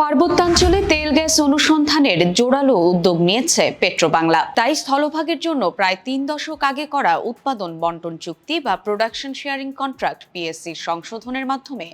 পার্বত্যাঞ্চলে তেল গ্যাস অনুসন্ধানের জোরালো উদ্যোগ নিয়েছে পেট্রোবাংলা। তাই স্থলভাগের জন্য প্রায় তিন দশক আগে করা উৎপাদন বন্টন চুক্তি বা প্রোডাকশন শেয়ারিং কন্ট্রাক্ট পিএসসি সংশোধনের মাধ্যমে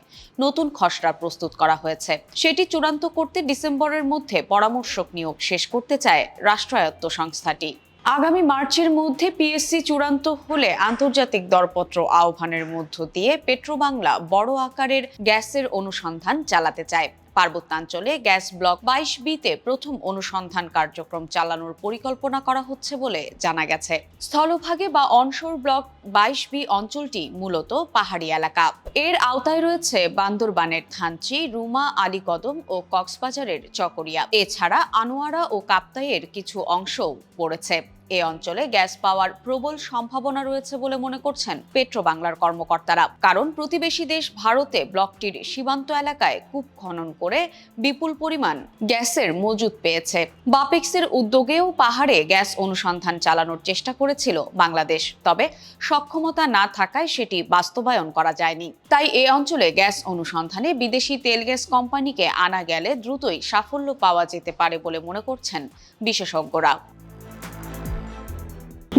নতুন খসড়া প্রস্তুত করা হয়েছে। সেটি চূড়ান্ত করতে ডিসেম্বরের মধ্যে পরামর্শক নিয়োগ শেষ করতে চায় রাষ্ট্রায়ত্ত সংস্থাটি। আগামী মার্চের মধ্যে পিএসসি চূড়ান্ত হলে আন্তর্জাতিক দরপত্র আহ্বানের মধ্য দিয়ে পেট্রোবাংলা বড় আকারের গ্যাসের অনুসন্ধান চালাতে চায়। পার্বত্যাঞ্চলে গ্যাস ব্লক বাইশ বিতে প্রথম অনুসন্ধান কার্যক্রম চালানোর পরিকল্পনা করা হচ্ছে বলে জানা গেছে। স্থলভাগে বা অনশোর ব্লক বাইশ বি অঞ্চলটি মূলত পাহাড়ি এলাকা। এর আওতায় রয়েছে বান্দরবানের থানচি রুমা, আলীকদম ও কক্সবাজারের চকরিয়া। এছাড়া আনোয়ারা ও কাপ্তাইয়ের কিছু অংশও পড়েছে। এ অঞ্চলে গ্যাস পাওয়ার প্রবল সম্ভাবনা রয়েছে বলে মনে করছেন পেট্রো বাংলার কর্মকর্তারা। কারণ প্রতিবেশী দেশ ভারতে ব্লকটির সীমান্ত এলাকায় কূপ খনন করে বিপুল পরিমাণ গ্যাসের মজুদ পেয়েছে। বাপেক্সের উদ্যোগেও পাহাড়ে গ্যাস অনুসন্ধান চালানোর চেষ্টা করেছিল বাংলাদেশ। তবে সক্ষমতা না থাকায় সেটি বাস্তবায়ন করা যায়নি। তাই এ অঞ্চলে গ্যাস অনুসন্ধানে বিদেশি তেল গ্যাস কোম্পানিকে আনা গেলে দ্রুতই সাফল্য পাওয়া যেতে পারে বলে মনে করছেন বিশেষজ্ঞরা।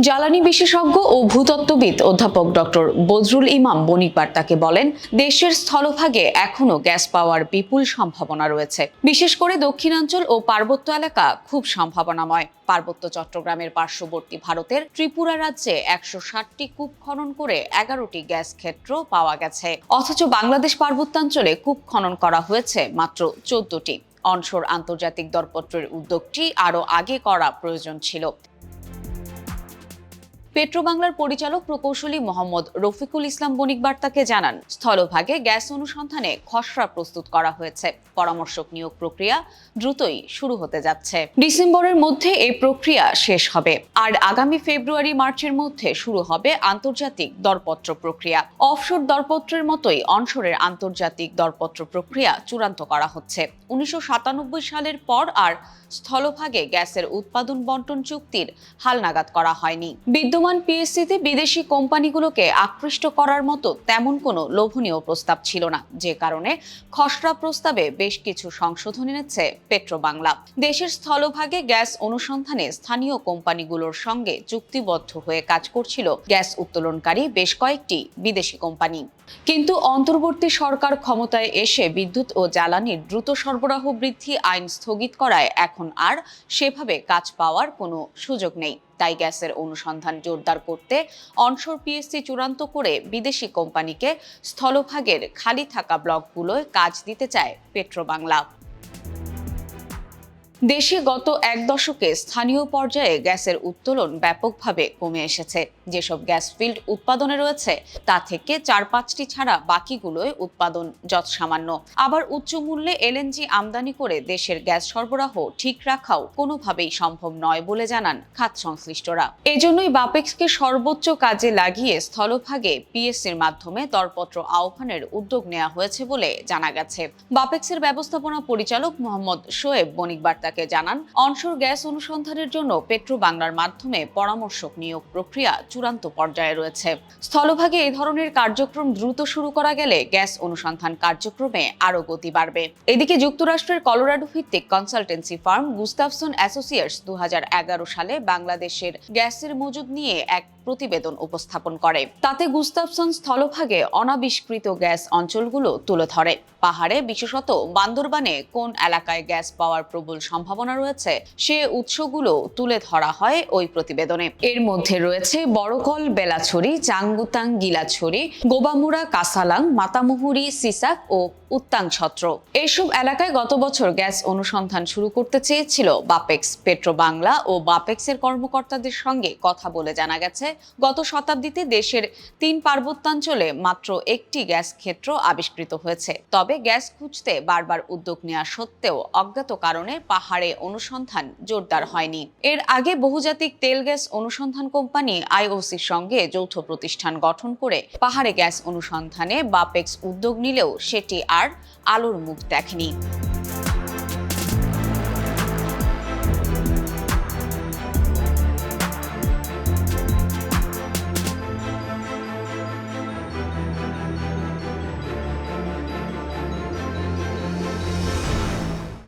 জ্বালানি বিশেষজ্ঞ ও ভূতত্ত্ববিদ অধ্যাপক ডক্টর বজরুল ইমাম বণিক বার্তাকে বলেন, দেশের স্থলভাগে এখনও গ্যাস পাওয়ার বিপুল সম্ভাবনা রয়েছে। বিশেষ করে দক্ষিণাঞ্চল ও পার্বত্য এলাকা খুব সম্ভাবনাময়। পার্বত্য চট্টগ্রামের পার্শ্ববর্তী ভারতের ত্রিপুরা রাজ্যে একশো ষাটটি কূপ খনন করে এগারোটি গ্যাস ক্ষেত্র পাওয়া গেছে। অথচ বাংলাদেশ পার্বত্যাঞ্চলে কূপ খনন করা হয়েছে মাত্র চোদ্দটি। অনশোর আন্তর্জাতিক দরপত্রের উদ্যোগটি আরও আগে করা প্রয়োজন ছিল। পেট্রোবাংলার পরিচালক প্রকৌশলী মোহাম্মদ রফিকুল ইসলাম বণিক বার্তাকে জানান, স্থলভাগে গ্যাস অনুসন্ধানে খসড়া প্রস্তুত করা হয়েছে। পরামর্শক নিয়োগ প্রক্রিয়া দ্রুতই শুরু হতে যাচ্ছে। ডিসেম্বরের মধ্যে এই প্রক্রিয়া শেষ হবে। আর আগামী ফেব্রুয়ারি মার্চের মধ্যে শুরু হবে আন্তর্জাতিক দরপত্র প্রক্রিয়া। অফশোর দরপত্রের মতোই অনশোরের আন্তর্জাতিক দরপত্র প্রক্রিয়া চূড়ান্ত করা হচ্ছে। উনিশশো সাতানব্বই সালের পর আর স্থলভাগে গ্যাসের উৎপাদন বন্টন চুক্তির হালনাগাদ করা হয়নি। বিদ্যমান পিএসসিতে বিদেশি কোম্পানিগুলোকে আকৃষ্ট করার মতো তেমন কোনো লোভনীয় প্রস্তাব ছিল না। যে কারণে খসড়া প্রস্তাবে বেশ কিছু সংশোধন এনেছে পেট্রোবাংলা। দেশের স্থলভাগে গ্যাস অনুসন্ধানে স্থানীয় কোম্পানিগুলোর সঙ্গে চুক্তিবদ্ধ হয়ে কাজ করছিল গ্যাস উত্তোলনকারী বেশ কয়েকটি বিদেশি কোম্পানি। কিন্তু অন্তর্বর্তী সরকার ক্ষমতায় এসে বিদ্যুৎ ও জ্বালানির দ্রুত সরবরাহ বৃদ্ধি আইন স্থগিত করায় এখন আর সেভাবে কাজ পাওয়ার কোনো সুযোগ নেই। তাই গ্যাসের অনুসন্ধান জোরদার করতে অনশোর পিএসসি চূড়ান্ত করে বিদেশি কোম্পানিকে স্থলভাগের খালি থাকা ব্লকগুলোয় কাজ দিতে চায় পেট্রোবাংলা। দেশে গত এক দশকে স্থানীয় পর্যায়ে গ্যাসের উত্তোলন ব্যাপকভাবে কমে এসেছে। যেসব গ্যাস ফিল্ড উৎপাদনে রয়েছে, তা থেকে চার পাঁচটি ছাড়া বাকিগুলোয় উৎপাদন যৎসামান্য। আবার উচ্চ মূল্যে এলএনজি আমদানি করে দেশের গ্যাস সরবরাহ ঠিক রাখাও কোনোভাবেই সম্ভব নয় বলে জানান খাত সংশ্লিষ্টরা। এজন্যই বাপেক্সকে সর্বোচ্চ কাজে লাগিয়ে স্থলভাগে পিএসসির মাধ্যমে দরপত্র আহ্বানের উদ্যোগ নেওয়া হয়েছে বলে জানা গেছে। বাপেক্সের ব্যবস্থাপনা পরিচালক মোহাম্মদ শোয়েব বণিক বার্তাকে জানান অনশোর গ্যাস অনুসন্ধানের জন্য পেট্রো বাংলার মাধ্যমে পরামর্শক নিয়োগ প্রক্রিয়া চূড়ান্ত পর্যায়ে রয়েছে। স্থলভাগে এই ধরনের কার্যক্রম দ্রুত শুরু করা গেলে গ্যাস অনুসন্ধান কার্যক্রমে আরও গতি বাড়বে। এদিকে যুক্তরাষ্ট্রের কলোরাডো ভিত্তিক কনসালটেন্সি ফার্ম গুস্তাফসন অ্যাসোসিয়েটস দু হাজার এগারো সালে বাংলাদেশের গ্যাসের মজুদ নিয়ে এক প্রতিবেদন উপস্থাপন করে। তাতে গুস্তাফসন স্থলভাগে অনাবিষ্কৃত গ্যাস অঞ্চলগুলো তুলে ধরে। পাহাড়ে বিশেষত বান্দরবানে কোন এলাকায় গ্যাস পাওয়ার প্রবল সম্ভাবনা রয়েছে, সে উৎসগুলো তুলে ধরা হয় ওই প্রতিবেদনে। এর মধ্যে রয়েছে বড়কল, বেলাছড়ি, চাঙ্গুতাং, গিলাছড়ি, গোবামুড়া, কাসালাং, মাতামুহুরি, সিসাক ও উত্তাং ছত্র এইসব এলাকায় গত বছর গ্যাস অনুসন্ধান শুরু করতে চেয়েছিল বাপেক্স পেট্রো বাংলা ও বাপেক্সের কর্মকর্তাদের সঙ্গে কথা বলে জানা গেছে গত শতাব্দীতে দেশের তিন পার্বত্যাঞ্চলে মাত্র একটি গ্যাস ক্ষেত্র আবিষ্কৃত হয়েছে। তবে গ্যাস খুঁজতে বারবার উদ্যোগ নেওয়া সত্ত্বেও অজ্ঞাত কারণে পাহাড়ে অনুসন্ধান জোরদার হয়নি। এর আগে বহুজাতিক তেল গ্যাস অনুসন্ধান কোম্পানি আইওসির সঙ্গে যৌথ প্রতিষ্ঠান গঠন করে পাহাড়ে গ্যাস অনুসন্ধানে বাপেক্স উদ্যোগ নিলেও সেটি আর আলোর মুখ দেখেনি।